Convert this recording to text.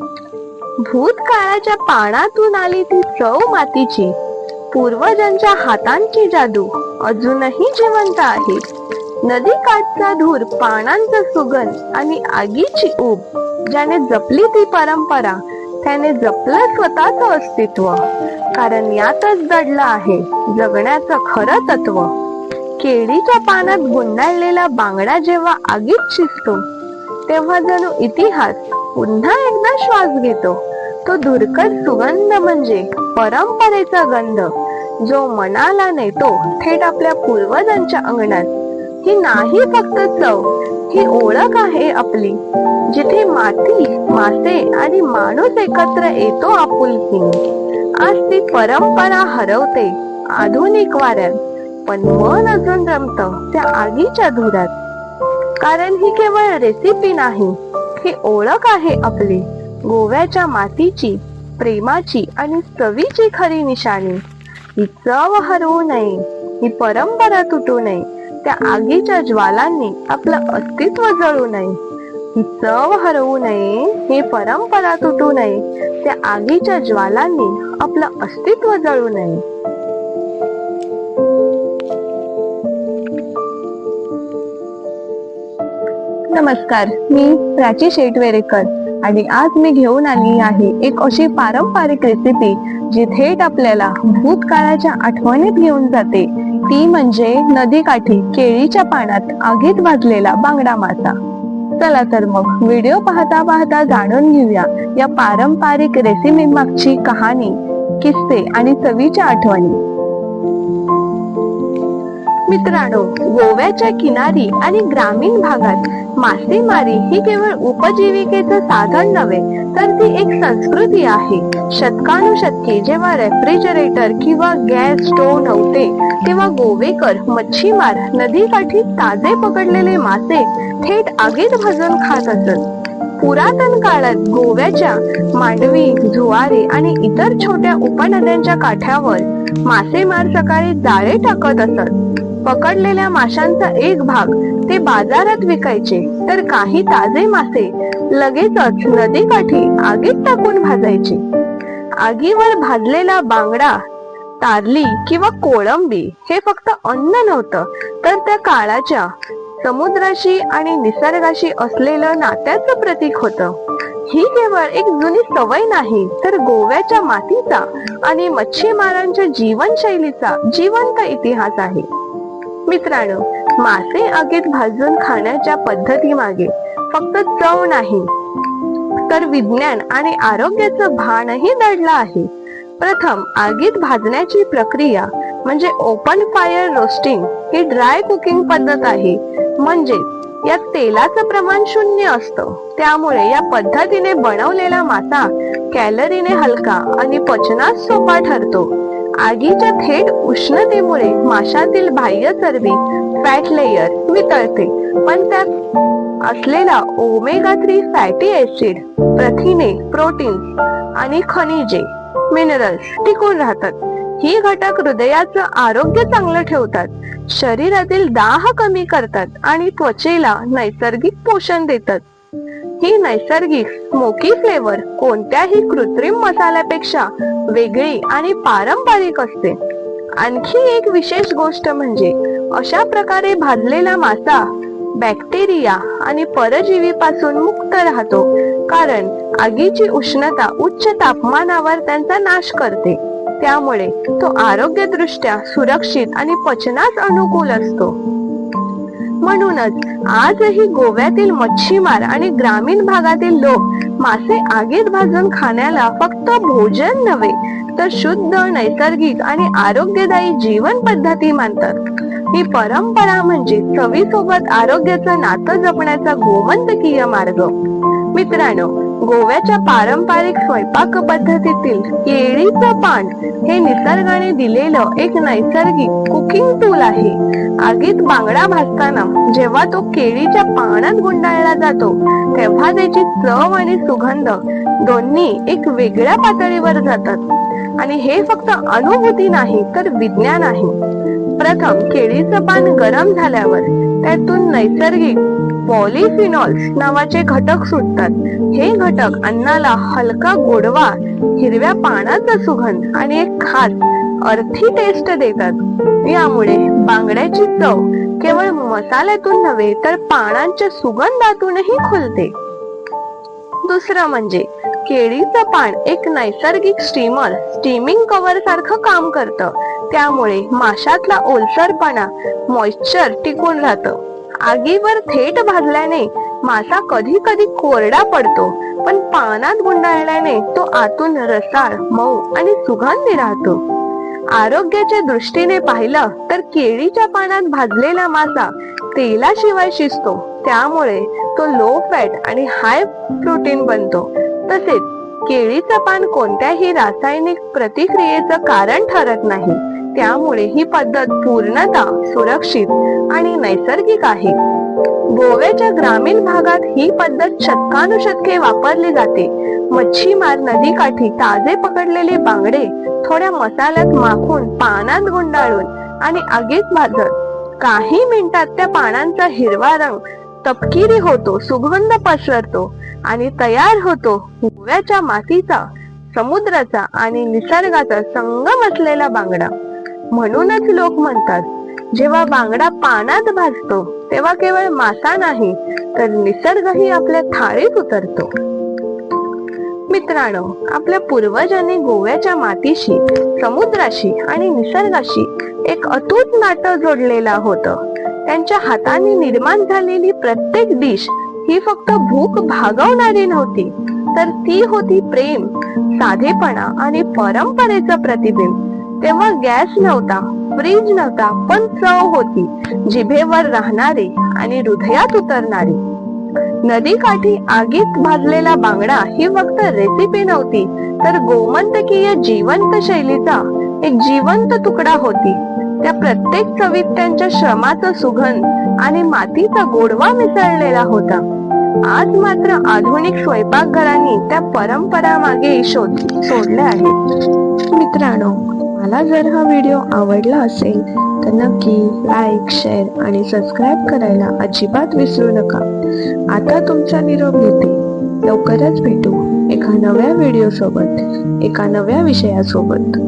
भूतकाळाच्या पानातून आली ती चव मातीची. पूर्वजांच्या हातांची जादू अजूनही जिवंत आहे. नदी काठचा धूर पानांचा सुगंध आणि आगीची ऊब ज्याने जपली ती परंपरा त्याने जपलं स्वतःच अस्तित्व. कारण यातच दडलं आहे जगण्याचं खरं तत्व. केळीच्या पानात गुंडाळलेला बांगडा जेव्हा आगीत शिजतो तेव्हा जणू इतिहास पुन्हा एकदा श्वास घेतो. तो धुरकट सुगंध म्हणजे परंपरेचा गंध जो मनाला नेतो थेट आपल्या पूर्वजांच्या अंगणात. ही नाही फक्त चव ही ओळख आहे आपली. जिथे माती मासे आणि माणूस एकत्र येतो आपुलकीने आज ती परंपरा हरवते आधुनिक वाऱ्यात. पण मन अजून रमत त्या आगीच्या धुरात. कारण ही केवळ रेसिपी नाही ही ओळख आहे आपली. गोव्याच्या मातीची प्रेमाची आणि चवीची खरी निशाणी. ही चव हरवू नये ही परंपरा तुटू नये त्या आगीच्या ज्वालांनी आपलं अस्तित्व जळू नये. ही चव हरवू नये ही परंपरा तुटू नये त्या आगीच्या ज्वालांनी आपलं अस्तित्व जळू नये. नमस्कार मी प्राची शेटवेरेकर. आणि आज मी घेऊन आली आहे एक अशी पारंपरिक रेसिपी जी थेट आपल्याला भूतकाळाच्या आठवणीत घेऊन जाते. ती म्हणजे नदीकाठी केळीच्या पानात आगीत भाजलेला बांगडा मासा. चला तर मग व्हिडिओ पाहता पाहता जाणून घेऊया या पारंपरिक रेसिपी मागची कहाणी किस्से आणि चवीच्या आठवणी. मित्रांनो गोव्याच्या किनारी आणि ग्रामीण भागात मासेमारी ही केवळ उपजीविकेचं साधन नव्हे तर ती एक संस्कृती आहे. शतकानुशतके जेव्हा रेफ्रिजरेटर किंवा गॅस स्टोव नव्हते तेव्हा गोवेकर मच्छीमार नदीकाठी ताजे पकडलेले मासे थेट आगीत भाजून खात असत. पुरातन काळात गोव्याच्या मांडवी जुवारी आणि इतर छोट्या उपनद्यांच्या काठावर मासेमार सकाळी जाळे टाकत असत. पकडलेल्या माशांचा एक भाग ते बाजारात विकायचे तर काही ताजे मासे लगेचच नदीकाठी आगीत टाकून भाजायचे. आगीवर भाजलेला बांगडा तारली किंवा कोळंबी हे फक्त अन्न नव्हतं तर त्या काळाच्या समुद्राशी आणि निसर्गाशी असलेलं नात्याचं प्रतीक होतं. ही केवळ एक जुनी सवय नाही तर गोव्याच्या मातीचा आणि मच्छीमारांच्या जीवनशैलीचा जिवंत इतिहास आहे. मित्रांनो मासे आगीत भाजून खाण्याच्या पद्धती मागे फक्त चव नाही तर विज्ञान आणि आरोग्याचं भानही दडलं आहे. प्रथम आगीत भाजण्याची प्रक्रिया म्हणजे ओपन फायर रोस्टिंग ही ड्राय कुकिंग पद्धत आहे. म्हणजे यात तेलाचं प्रमाण शून्य असतं. त्यामुळे या पद्धतीने बनवलेला मासा कॅलरीने हलका आणि पचनास सोपा ठरतो. आगीच्या थेट उष्णतेमुळे माशातील बाह्य चरबी फॅट लेयर वितळते. पण त्यात असलेला ओमेगा थ्री फॅटी ऍसिड प्रथिने प्रोटीन आणि खनिजे मिनरल्स टिकून राहतात. ही घटक हृदयाचं आरोग्य चांगलं ठेवतात. शरीरातील दाह कमी करतात आणि त्वचेला नैसर्गिक पोषण देतात. ही नैसर्गिक स्मोकी फ्लेवर कोणत्याही कृत्रिम मसाल्यापेक्षा वेगळी आणि पारंपरिक असते. आणखी एक विशेष गोष्ट म्हणजे अशा प्रकारे भाजलेला मासा बॅक्टेरिया आणि परजीवीपासून मुक्त राहतो कारण आगीची उष्णता उच्च तापमानावर त्यांचा नाश करते. त्यामुळे तो आरोग्यदृष्ट्या सुरक्षित आणि पचनास अनुकूल असतो. म्हणूनच आजही गोव्यातील मच्छीमार आणि ग्रामीण भागातील लोक मासे आगीत भाजून खाण्याला फक्त भोजन नव्हे तर शुद्ध नैसर्गिक आणि आरोग्यदायी जीवन पद्धती मानतात. ही परंपरा म्हणजे चवीसोबत आरोग्याचं नातं जपण्याचा गोमंतकीय मार्ग. मित्रांनो गोव्याच्या पारंपरिक स्वयंपाक पद्धतीतील केळीचं पान हे निसर्गाने दिलेलं एक नैसर्गिक कुकिंग टूल आहे. आगीत बांगडा भाजताना जेव्हा तो केळीच्या पानात गुंडाळला जातो तेव्हा त्याची चव आणि सुगंध दोन्ही एक वेगळ्या पातळीवर जातात. आणि हे फक्त अनुभूती नाही तर विज्ञान आहे. प्रथम केळीचं पान गरम झाल्यावर. त्यातून नैसर्गिक पॉलिफिनॉल्स नावाचे घटक सुटतात. हे घटक अन्नाला हलका गोडवा हिरव्या पानाचा सुगंध आणि एक खास अर्थी टेस्ट देतात. यामुळे बांगड्याची चव केवळ मसाल्यातून नव्हे तर पानांच्या सुगंधातूनही खुलते. दुसरं म्हणजे केळीचं पान एक नैसर्गिक स्टीमर स्टीमिंग कव्हर सारखं काम करतं. त्यामुळे माशातला ओलसरपणा मॉइश्चर टिकून राहतं. आगीवर थेट भाजल्याने मासा कधी कधी कोरडा पडतो पण पानात गुंडाळल्याने तो आतून रसाळ मऊ आणि सुगंधी राहतो. आरोग्याच्या दृष्टीने पाहिलं तर केळीच्या पानात भाजलेला मासा तेलाशिवाय शिजतो. त्यामुळे तो लो फॅट आणि हाय प्रोटीन बनतो. तसेच केळीचं पान कोणत्याही रासायनिक प्रतिक्रियेचं कारण ठरत नाही. त्यामुळे ही पद्धत पूर्णतः सुरक्षित आणि नैसर्गिक आहे. गोव्याच्या ग्रामीण भागात ही पद्धत शतकानुशतके वापरली जाते. मच्छीमार नदीकाठी ताजे पकडलेले बांगडे थोड्या मसाल्यात माखून पानात गुंडाळून आणि आगीत भाजत. काही मिनिटात त्या पानांचा हिरवा रंग तपकिरी होतो सुगंध पसरतो आणि तयार होतो. गोव्याच्या मातीचा समुद्राचा आणि निसर्गाचा संगम असलेला बांगडा. म्हणूनच लोक म्हणतात जेव्हा बांगडा पानात भाजतो तेव्हा केवळ मासा नाही तर निसर्गही आपल्या थाळीत उतरतो. मित्रांनो आपल्या पूर्वजांनी गोव्याच्या मातीशी समुद्राशी आणि निसर्गाशी एक अतूट नातं जोडलेलं होतं. त्यांच्या हाताने निर्माण झालेली प्रत्येक डिश ही फक्त भूक भागवणारी नव्हती तर ती होती प्रेम साधेपणा आणि परंपरेचं प्रतिबिंब. तेव्हा गॅस नव्हता फ्रीज नव्हता पण चव होती जिभेवर राहणारी आणि हृदयात उतरणारी. नदीकाठी आगीत भाजलेला बांगडा ही फक्त रेसिपी नव्हती तर गोमंतकीय जिवंत शैलीचा एक जिवंत तुकडा होती. त्या प्रत्येक चवीत त्यांच्या श्रमाचा सुगंध आणि मातीचा गोडवा मिसळलेला होता. आज मात्र आधुनिक स्वयंपाकघरांनी त्या परंपरा मागे शोध सोडल्या आहेत मित्रांनो मला जर हा व्हिडिओ आवडला असेल तर नक्की लाईक शेअर आणि सबस्क्राईब करायला अजिबात विसरू नका. आता तुमचा निरोप घेते. लवकरच भेटू एका नव्या व्हिडिओ सोबत एका नव्या विषयासोबत.